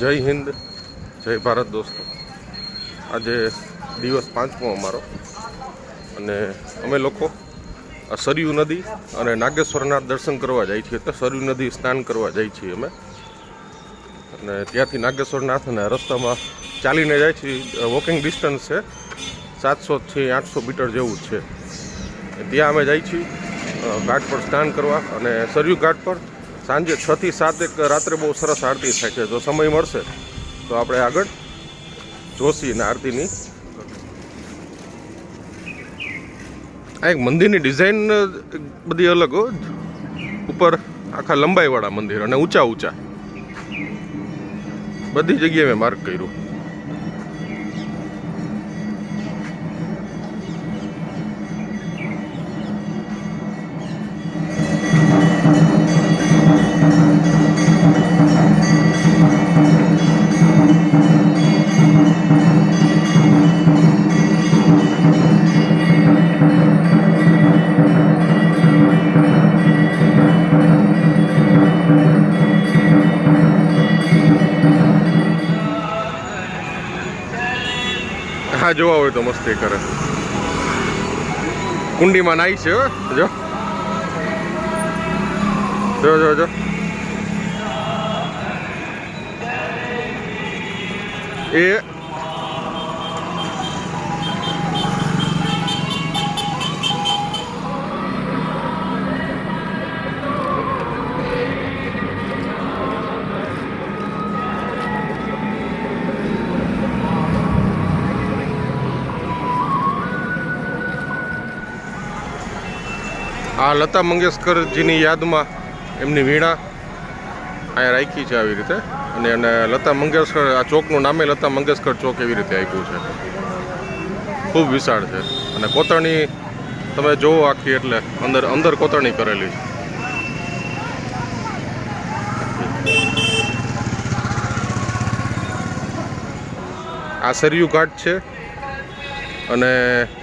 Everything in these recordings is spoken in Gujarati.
જય હિન્દ, જય ભારત દોસ્તો. આજે દિવસ પાંચમો અમારો. અને અમે લોકો સરયુ નદી અને નાગેશ્વરના દર્શન કરવા જાય છીએ. તો સરયુ નદી સ્નાન કરવા જાય છીએ અમે. અને ત્યાંથી નાગેશ્વરનાથના રસ્તામાં ચાલીને જાય છીએ. વોકિંગ ડિસ્ટન્સ છે સાતસોથી આઠસો મીટર જેવું છે. ત્યાં અમે જાય છીએ ઘાટ પર સ્નાન કરવા અને સરયુ ઘાટ પર સાંજે છ થી સાત એક રાત્રે બહુ સરસ આરતી થાય છે. જો સમય મળશે, તો આપણે આગળ જોશી અને આરતીની. આ એક મંદિરની ડિઝાઇન બધી અલગ હો. ઉપર આખા લંબાઈવાળા મંદિર અને ઊંચા ઊંચા. બધી જગ્યાએ મેં માર્ક કર્યું. હા જોવા હોય તો મસ્તી કરે. કુંડીમાં નાઈ છે. જો. જો જો જો. એ આ લતા મંગેશકરજીની યાદમાં એમની વીણા અહીંયા રાખી છે આવી રીતે. અને અને લતા મંગેશકર, આ ચોકનું નામે લતા મંગેશકર ચોક એવી રીતે આપ્યું છે. ખૂબ વિશાળ છે. અને કોતરણી તમે જોવો આખી એટલે અંદર અંદર કોતરણી કરેલી આ સરયુ ઘાટ છે. અને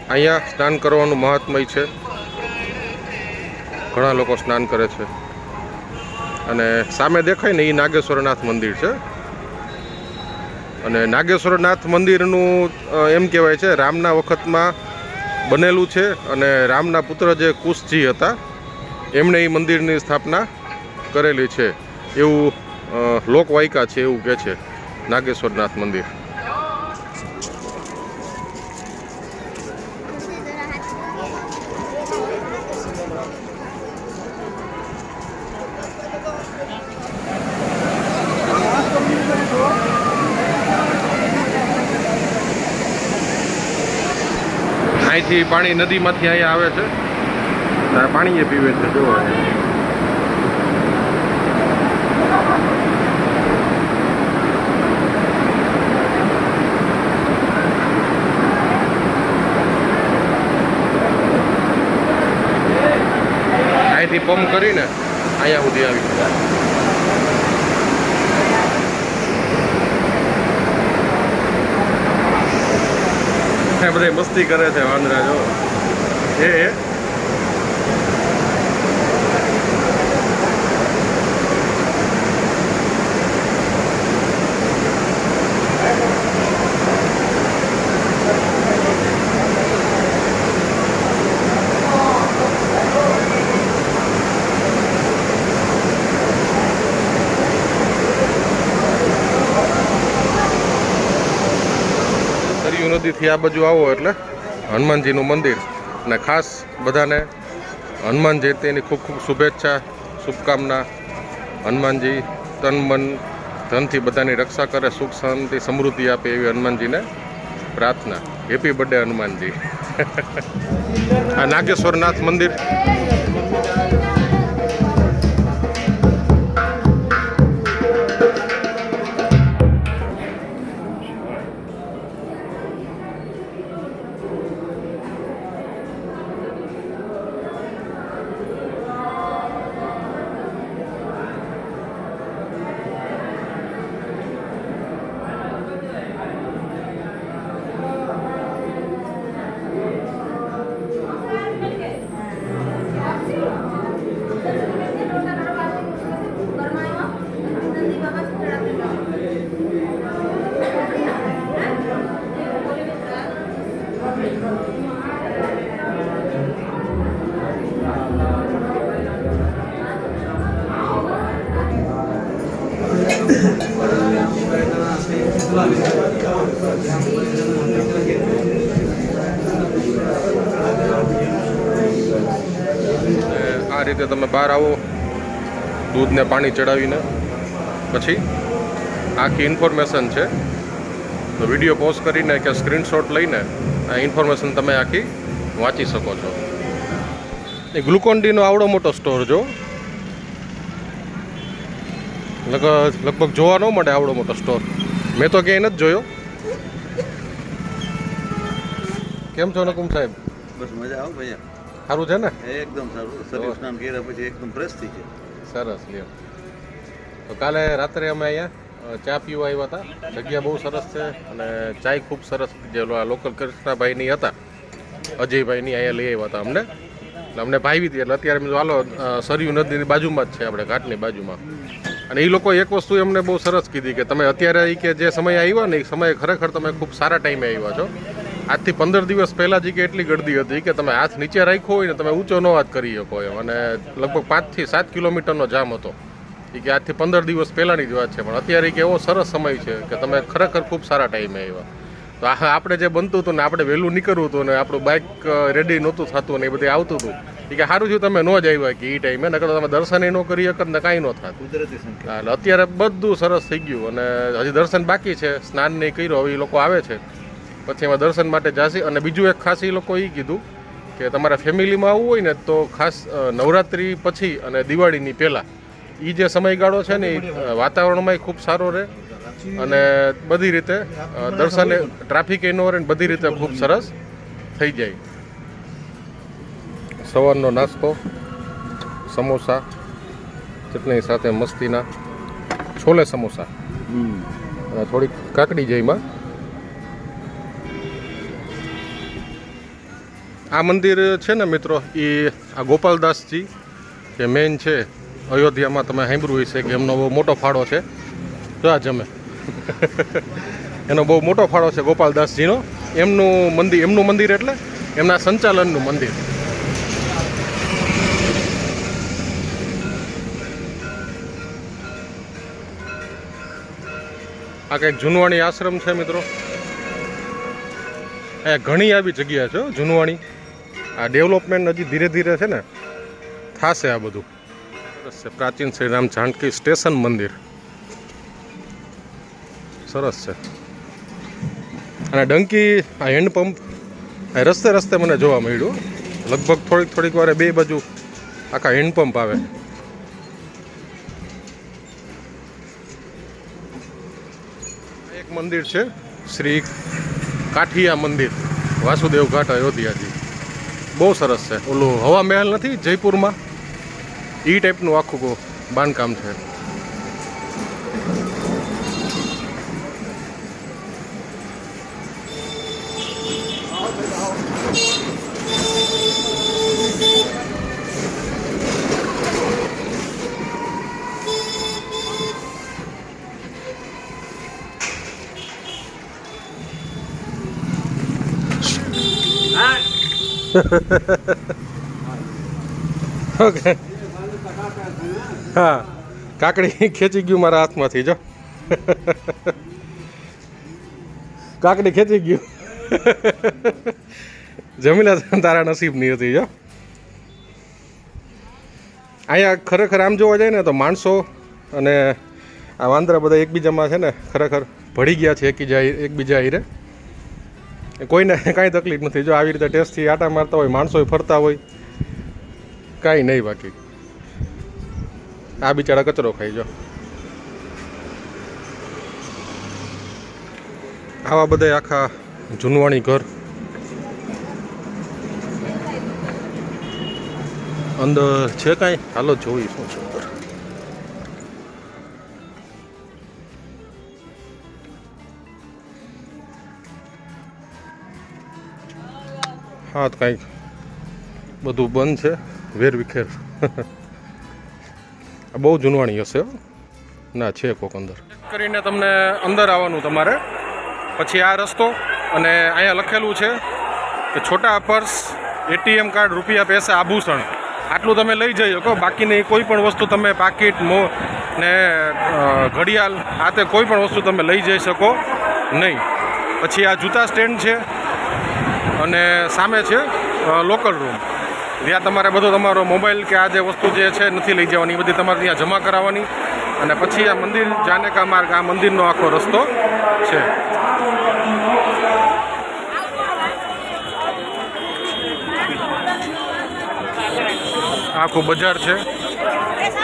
અહીંયા સ્નાન કરવાનું મહાત્મય છે. ઘણા લોકો સ્નાન કરે છે. અને સામે દેખાય ને એ નાગેશ્વરનાથ મંદિર છે. અને નાગેશ્વરનાથ મંદિરનું એમ કહેવાય છે, રામના વખતમાં બનેલું છે અને રામના પુત્ર જે કુશજી હતા, એમણે એ મંદિરની સ્થાપના કરેલી છે. એવું લોકવાયકા છે એવું કહે છે નાગેશ્વરનાથ મંદિર. અહીંથી પાણી નદીમાંથી અહીંયા આવે છે. પાણી એ પીવે છે, જુઓ. અહીંથી પંપ કરીને અહીંયા સુધી આવી બધા મસ્તી કરે છે વાંદરા જો. એ. એ આ બાજુ આવો એટલે હનુમાનજીનું મંદિર. અને ખાસ બધાને હનુમાન જયંતિની ખૂબ ખૂબ શુભેચ્છા, શુભકામના. હનુમાનજી તન મન, ધનથી બધાની રક્ષા કરે, સુખ શાંતિ, સમૃદ્ધિ આપે એવી હનુમાનજીને પ્રાર્થના. Happy birthday Hanumanji. આ નાગેશ્વરનાથ મંદિર. રીતે તમે બહાર આવો, દૂધને પાણી ચડાવીને. પછી આખી ઇન્ફોર્મેશન છે. તો વીડિયો પોઝ કરીને કે સ્ક્રીનશોટ લઈને આ ઇન્ફોર્મેશન તમે આખી વાંચી શકો છો. એ ગ્લુકોન ડીનો આવડો મોટો સ્ટોર જો. લગભગ જોવા ન મળે આવડો મોટો સ્ટોર. મેં તો ક્યાંય નથી જોયો. કેમ છો નકુમ સાહેબ? બસ મજા આવો ભૈયા સારું છે ને? એકદમ સારું. શરીર સ્નાન કર્યા પછી એકદમ ફ્રેશ થઈ જાય સરસ લ્યો. તો કાલે રાત્રે અમે અહીંયા ચા પીવા આવ્યા હતા. જગ્યા બહુ સરસ છે અને ચાય ખૂબ સરસ જે લોકલ કૃષ્ણાભાઈની હતા અજયભાઈની અહીંયા લઈ આવ્યા હતા અમને. એટલે અમને ભાવી હતી એટલે અત્યારે મેં હાલો સરયુ નદીની બાજુમાં જ છે આપણે ઘાટની બાજુમાં. અને એ લોકો એક વસ્તુ એમને બહુ સરસ કીધી કે તમે અત્યારે કે જે સમય આવ્યા ને એ સમયે ખરેખર તમે ખૂબ સારા ટાઈમે આવ્યા છો. આજથી પંદર દિવસ પહેલાં જ કે એટલી ગળદી હતી કે તમે હાથ નીચે રાખ્યો હોય ને તમે ઊંચો ન વાત કરી શકો એમ. અને લગભગ પાંચથી સાત કિલોમીટરનો જામ હતો. એ કે આજથી પંદર દિવસ પહેલાંની જ વાત છે. પણ અત્યારે કે એવો સરસ સમય છે કે તમે ખરેખર ખૂબ સારા ટાઈમે આવ્યા. તો આ આપણે જે બનતું હતું ને આપણે વહેલું નીકળવું હતું ને આપણું બાઇક રેડી નહોતું થતું ને એ બધું આવતું હતું. એ કે સારું થયું તમે ન જ આવ્યા કે એ ટાઈમે નકર તમે દર્શન ન કરી શકત ને કાંઈ ન થાત. એટલે અત્યારે બધું સરસ થઈ ગયું. અને હજી દર્શન બાકી છે સ્નાન નહીં કર્યું હવે એ લોકો આવે છે. પછી એમાં દર્શન માટે જાસી અને બીજું એક ખાસ એ લોકો એ કીધું કે તમારા ફેમિલીમાં આવવું હોય ને તો ખાસ નવરાત્રિ પછી અને દિવાળીની પહેલાં. એ જે સમયગાળો છે ને એ વાતાવરણમાંય ખૂબ સારો રહે અને બધી રીતે દર્શન ટ્રાફિક એનો રહે બધી રીતે ખૂબ સરસ થઈ જાય. સવારનો નાસ્તો સમોસા ચટણી સાથે મસ્તીના છોલે સમોસા. અને થોડીક કાકડી જઈમાં આ મંદિર છે ને મિત્રો, એ આ ગોપાલદાસજી જે મેઇન છે. અયોધ્યામાં તમે સાંભળ્યું હશે કે એમનો બહુ મોટો ફાળો છે. જો જમે. એનો બહુ મોટો ફાળો છે ગોપાલદાસજીનો. એમનું મંદિર એમનું મંદિર એટલે એમના સંચાલનનું મંદિર. આ કંઈક જૂનવાણી આશ્રમ છે મિત્રો. અહીંયા ઘણી આવી જગ્યા છે જૂનવાણી. આ ડેવલપમેન્ટ હજી ધીરે ધીરે છે ને, થશે આ બધું. સરસ છે, પ્રાચીન શ્રી રામ જાનકી સ્ટેશન મંદિર. સરસ છે. અને ડંકી, આ હેન્ડપંપ રસ્તે રસ્તે મને જોવા મળ્યું. લગભગ થોડીક થોડીક વારે બે બાજુ આખા હેન્ડપંપ આવે. એક મંદિર છે, શ્રી કાઠિયા મંદિર, વાસુદેવ ઘાટ અયોધ્યાજી. બહુ સરસ છે. ઓલું હવા મહેલ નથી જયપુરમાં? એ ટાઈપનું આખું બાંધકામ છે. ઓકે હા. કાકડી ખેંચી ગયું મારા હાથમાંથી, જો. કાકડી ખેંચી ગયું. જમીલા તારા નસીબની હતી, જો. અહીંયા ખરેખર આમ જોવા જાય ને તો માણસો અને આ વાંદરા બધા એકબીજામાં છે ને ખરેખર ભળી ગયા છે એકબીજા એકબીજા હીરે. કોઈને કાંઈ તકલીફ નથી. જો આવી રીતે ટેસ્ટથી આટા મારતા હોય માણસો ફરતા હોય, કાંઈ નહીં બાકી. આ બિચારા કચરો ખાઈ જો આવા બધા આખા જૂનવાણી ઘર. અંદર છે કાંઈ? હાલો, જોઈ હા, તો કાંઈક બધું બંધ છે. વેર વિખેર. આ બહુ જૂનવાણી હશે. ના, છે કોક અંદર. કરીને તમને અંદર આવવાનું તમારે. પછી આ રસ્તો અને અહીંયા લખેલું છે કે છોટા પર્સ એટીએમ કાર્ડ રૂપિયા પૈસા આભૂષણ. આટલું તમે લઈ જઈ શકો. બાકીની કોઈ પણ વસ્તુ તમે પાકીટ, મો ને ઘડિયાળ, આ તે કોઈ પણ વસ્તુ તમે લઈ જઈ શકો નહીં. પછી આ જૂતા સ્ટેન્ડ છે. અને સામે છે લોકલ રૂમ જ્યાં તમારે બધો તમારો મોબાઈલ કે આ જે વસ્તુ જે છે નથી લઈ જવાની, એ બધી તમારે ત્યાં જમા કરાવવાની. અને પછી આ મંદિર જાને કા માર્ગ, આ મંદિરનો આખો રસ્તો છે. આખું બજાર છે.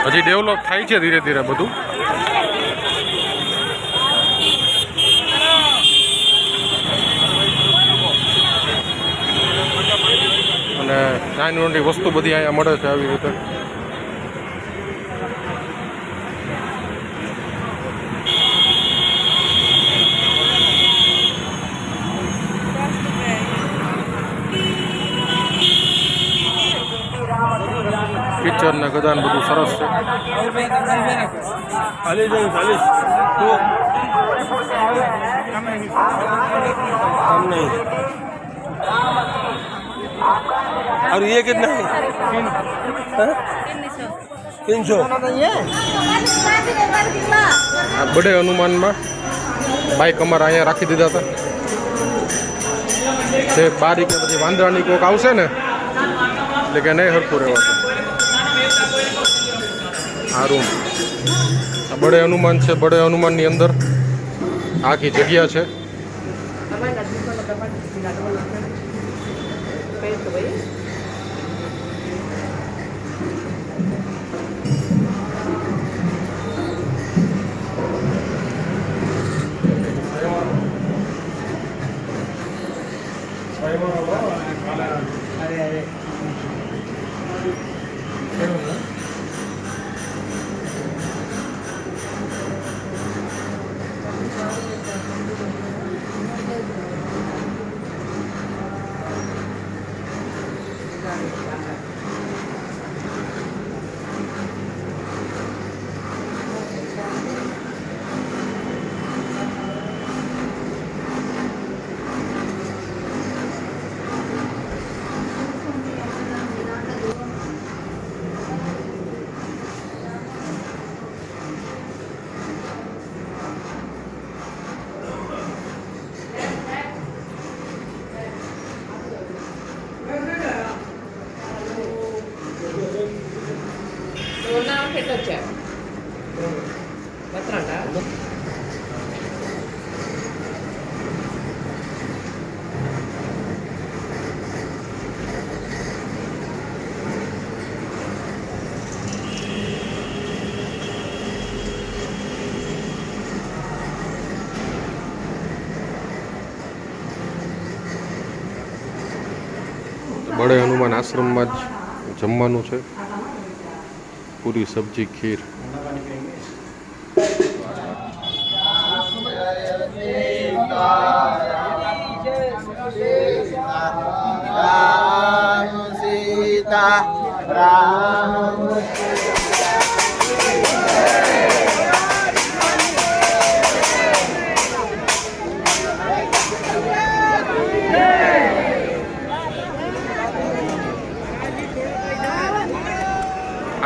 હજી ડેવલપ થાય છે ધીરે ધીરે બધું અને નાની નાની વસ્તુ બધી અહીંયા મળે છે આવી રીતે. પિક્ચર ને ગદાન બધું સરસ છે. ચાલી और ये कितना है हाँ? तीन सौ આ બડે હનુમાનમાં બાઇક અમારે અહીંયા રાખી દીધા હતા તે બારી કે પછી વાંદરાની કોક આવશે ને એટલે કે નહીં હરખું રહેવાતું આ રૂમ આ બડે હનુમાન છે બડે હનુમાનની અંદર આખી જગ્યા છે બડે હનુમાન આશ્રમમાં જ જમવાનું છે. પૂરી સબ્જી ખીર.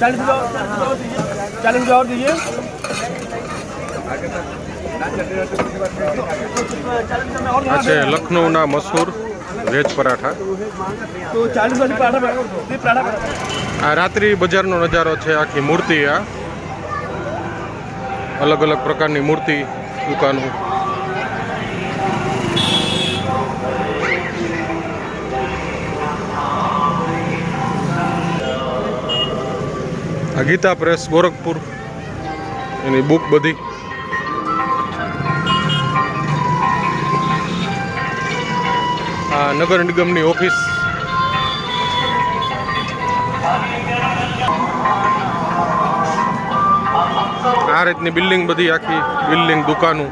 चालीस रुपये और दीजिए चालीस रुपये और दीजिए આ છે લખનૌના મશહૂર વેજ પરાઠા આ રાત્રિ બજારનો નજારો છે આખી મૂર્તિ આ અલગ અલગ પ્રકારની મૂર્તિ દુકાનો આ ગીતા પ્રેસ, ગોરખપુર, એની બુક બધી. આ નગર નિગમની ઓફિસ. આ રીતની બિલ્ડિંગ બધી આખી, બિલ્ડિંગ, દુકાનો.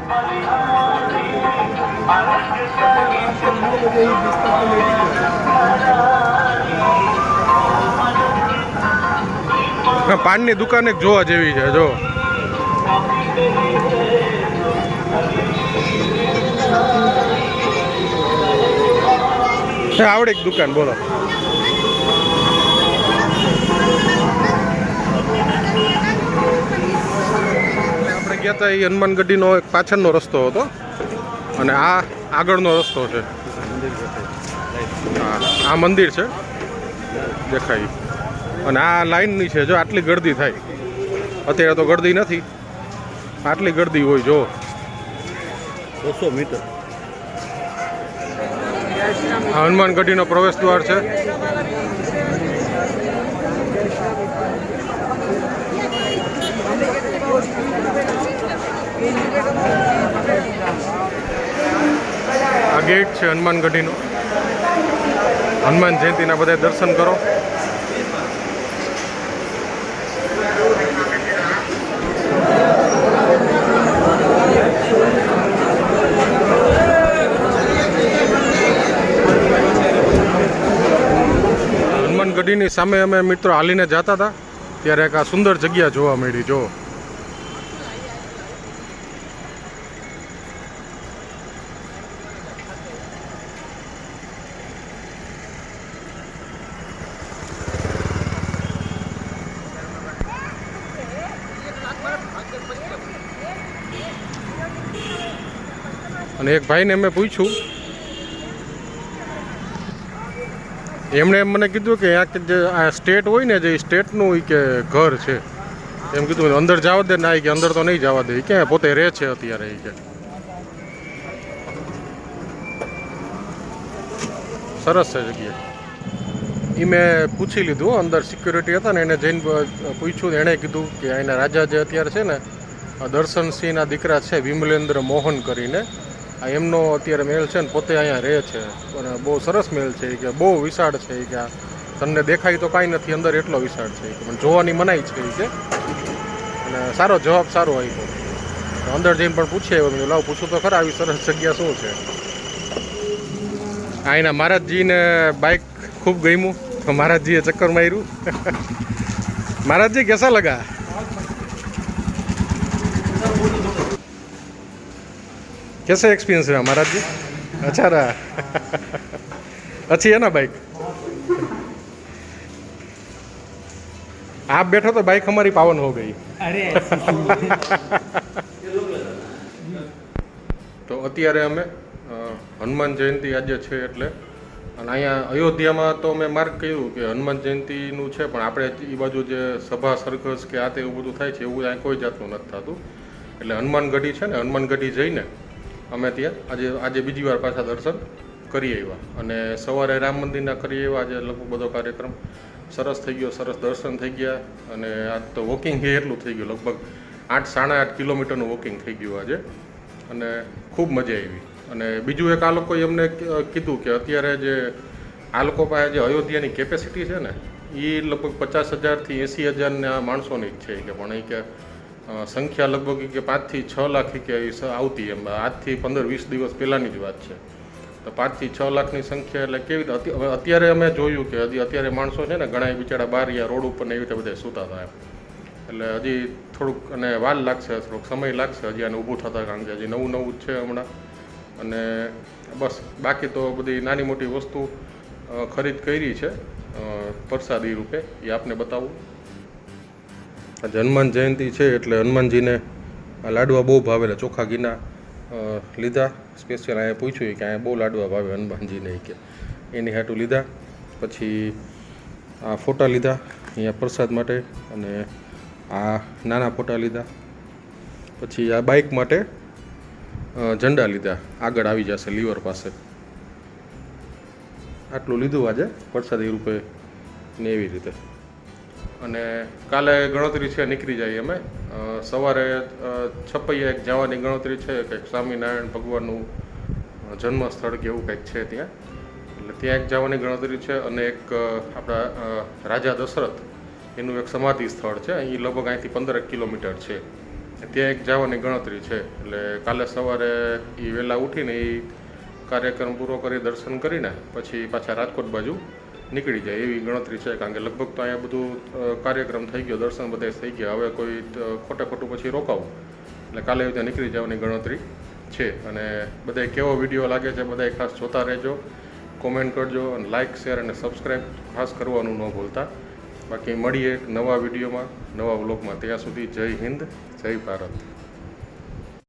પાનની દુકાન એક જોવા જેવી છે જો. આવડે એક દુકાન બોલો. આપણે ગયા હતા એ હનુમાનગઢીનો એક પાછળનો રસ્તો હતો અને આ આગળનો રસ્તો છે. આ મંદિર છે. દેખાય. અને આ લાઈનની છે જો આટલી ગળદી થાય. અત્યારે તો ગળદી નથી. આટલી ગળદી હોય જો. બસો મીટર. હનુમાન ગઢીનો પ્રવેશ દ્વાર છે. આ ગેટ છે હનુમાન ગઢીનો. હનુમાન જયંતિના બધા દર્શન કરો. હનુમાન સામે અમે મિત્રો હાલીને જતા હતા, ત્યારે એક આ સુંદર જગ્યા જોવા મળી જો અને એક ભાઈને મેં પૂછ્યું એમણે એમ મને કીધું કે આ જે આ સ્ટેટ હોય ને જે સ્ટેટનું કે ઘર છે. એમ કીધું અંદર જવા દે ના કે અંદર તો નહીં જવા દે. કે પોતે રહે છે અત્યારે એ કે. સરસ છે જગ્યા. એ મેં પૂછી લીધું અંદર સિક્યુરિટી હતા ને એને જઈને પૂછ્યું એણે કીધું કે અહીંના રાજા જે અત્યારે છે ને દર્શનસિંહના દીકરા છે, વિમલેન્દ્ર મોહન કરીને. એમનો અત્યારે મહેલ છે ને પોતે અહીંયા રહે છે. અને બહુ સરસ મહેલ છે કે બહુ વિશાળ છે કે આ તમને દેખાય તો કાંઈ નથી, અંદર એટલો વિશાળ છે કે. પણ જોવાની મનાઈ છે કે. અને સારો જવાબ સારો આવ્યો અંદર જઈને પણ પૂછીએ મેં લાવ પૂછું તો ખરા આવી સરસ જગ્યા શું છે. એના મહારાજજીને બાઇક ખૂબ ગમ્યું, તો મહારાજજીએ ચક્કર માર્યું. મહારાજજી, કેસા લગા? कैसा एक्सपीरियंस रहा महाराज जी अच्छा रहा अच्छी है ना बाइक आप बैठो तो बाइक हमारी पावन हो गई તો અત્યારે અમે અ, હનુમાન જયંતિ આજે છે એટલે અને અહીંયા અયોધ્યામાં તો મેં માર્ક કર્યું કે હનુમાન જયંતિનું છે પણ આપણે એ બાજુ જે સભા સરઘસ કે આ તે એવું બધું થાય છે એવું અહીંયા કોઈ જાતનું નથી થતું એટલે હનુમાન ગઢી છે ને હનુમાન ગઢી જઈને અમે ત્યાં આજે આજે બીજી વાર પાછા દર્શન કરી આવ્યા. અને સવારે રામ મંદિરના કરી આવ્યા. આજે લગભગ બધો કાર્યક્રમ સરસ થઈ ગયો, સરસ દર્શન થઈ ગયા. અને આજ તો વોકિંગ એટલું થઈ ગયું. લગભગ આઠ, સાડા આઠ કિલોમીટરનું વોકિંગ થઈ ગયું આજે. અને ખૂબ મજા આવી. અને બીજું એક આ લોકોએ અમને કીધું કે અત્યારે જે આ લોકો પાસે જે અયોધ્યાની કેપેસિટી છે ને એ લગભગ પચાસ હજારથી એંસી હજારના માણસોની જ છે. કે પણ એ કે સંખ્યા લગભગ કે પાંચથી છ લાખ કે આવતી એમ. આજથી પંદર વીસ દિવસ પહેલાંની જ વાત છે. તો પાંચથી છ લાખની સંખ્યા એટલે કેવી રીતે અત્યારે અમે જોયું કે હજી અત્યારે માણસો છે ને ઘણા બિચારા બહાર યા રોડ ઉપર ને એવી રીતે બધા સૂતા હતા એટલે હજી થોડુંક, અને વાર લાગશે, થોડોક સમય લાગશે હજી આને ઊભું થતાં કારણ કે હજી નવું નવું જ છે હમણાં. અને બસ, બાકી તો બધી નાની મોટી વસ્તુ ખરીદ કરી છે પ્રસાદી રૂપે. એ આપને બતાવું. આજે હનુમાન જયંતિ છે એટલે હનુમાનજીને આ લાડવા બહુ ભાવેલા ચોખા ઘીના લીધા. સ્પેશિયલ અહીંયા પૂછ્યું કે અહીંયા બહુ લાડવા ભાવે હનુમાનજીને કે. એની હાટું લીધા. પછી આ ફોટા લીધા અહીંયા પ્રસાદ માટે અને આ નાના ફોટા લીધા. પછી આ બાઇક માટે ઝંડા લીધા. આગળ આવી જશે લીવર પાસે. આટલું લીધું આજે. પ્રસાદી રૂપે ને એવી રીતે. અને કાલે ગણતરી છે, નીકળી જાય અમે સવારે છપ્પૈયા એક જવાની ગણતરી છે, કંઈક સ્વામિનારાયણ ભગવાનનું જન્મ સ્થળ કે એવું કંઈક છે ત્યાં. એટલે ત્યાં એક જવાની ગણતરી છે અને એક આપણા રાજા દશરથ, એનું એક સમાધિ સ્થળ છે. અહીં લગભગ અહીંથી પંદર કિલોમીટર છે. ત્યાં એક જવાની ગણતરી છે. એટલે કાલે સવારે એ વહેલા ઉઠીને એ કાર્યક્રમ પૂરો કરી, દર્શન કરીને પછી પાછા રાજકોટ બાજુ નીકળી જાય એવી ગણતરી છે કારણ કે લગભગ તો અહીંયા બધું કાર્યક્રમ થઈ ગયો, દર્શન બધા થઈ ગયા. હવે કોઈ ખોટે ખોટું પછી રોકાવું. એટલે કાલે ત્યાં નીકળી જવાની ગણતરી છે. અને બધાય કેવો વીડિયો લાગે છે બધાય ખાસ જોતા રહેજો કોમેન્ટ કરજો અને લાઇક શેર અને સબસ્ક્રાઈબ ખાસ કરવાનું ન ભૂલતા. બાકી મળીએ નવા વિડીયોમાં, નવા વ્લોગમાં ત્યાં સુધી જય હિન્દ, જય ભારત.